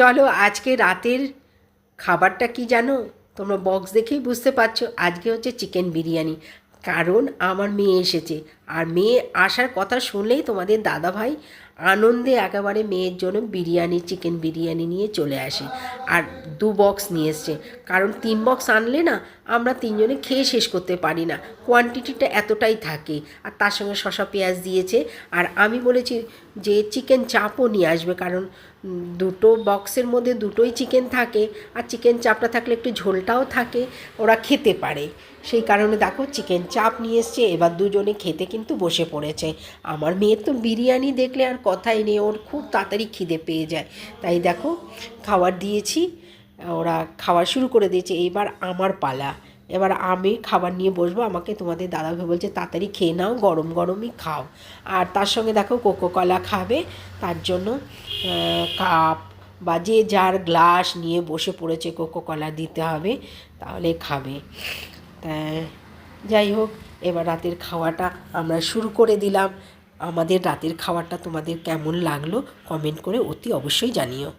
চলো আজকে রাতের খাবারটা কি জানো? তোমরা বক্স দেখেই বুঝতে পারছ। আজকে হচ্ছে চিকেন বিরিয়ানি। কারণ আমার মেয়ে এসেছে। আর মেয়ে আসার কথা শুনলেই তোমাদের দাদা ভাই আনন্দে একেবারে মেয়ের জন্য বিরিয়ানি চিকেন বিরিয়ানি নিয়ে চলে আসে আর দু বক্স নিয়ে এসছে। কারণ তিন বক্স আনলে না, আমরা তিনজনে খেয়ে শেষ করতে পারি না। কোয়ান্টিটিটা এতটাই থাকে। আর তার সঙ্গে শশা পেঁয়াজ দিয়েছে। আর আমি বলেছি যে চিকেন চাপও নিয়ে আসবে। কারণ দুটো বক্সের মধ্যে দুটোই চিকেন থাকে। আর চিকেন চাপটা থাকলে একটু ঝোলটাও থাকে। ওরা খেতে পারে। সেই কারণে দেখো চিকেন চাপ নিয়ে এসছে, এবার দুজনে খেতে কিন্তু বসে পড়েছে। আমার মেয়ের তো বিরিয়ানি দেখলে আর কথাই নেই, ওর খুব তাড়াতাড়ি খিদে পেয়ে যায়। তাই দেখো, খাবার দিয়েছি, ওরা খাওয়া শুরু করে দিয়েছে, এবার আমার পালা। এবার আমি খাবার নিয়ে বসবো, আমাকে তোমাদের দাদাভাই বলছে, তাড়াতাড়ি খেয়ে নাও, গরম গরমই খাও। আর তার সঙ্গে দেখো কোকো কলা খাবে, তার জন্য কাপ বা যে যার গ্লাস নিয়ে বসে পড়েছে কোকো কলা দিতে হবে, তাহলে খাবে। তা যাই হোক, এবার রাতের খাওয়াটা আমরা শুরু করে দিলাম। আমাদের রাতের খাওয়াটা তোমাদের কেমন লাগল কমেন্ট করে অতি অবশ্যই জানিও।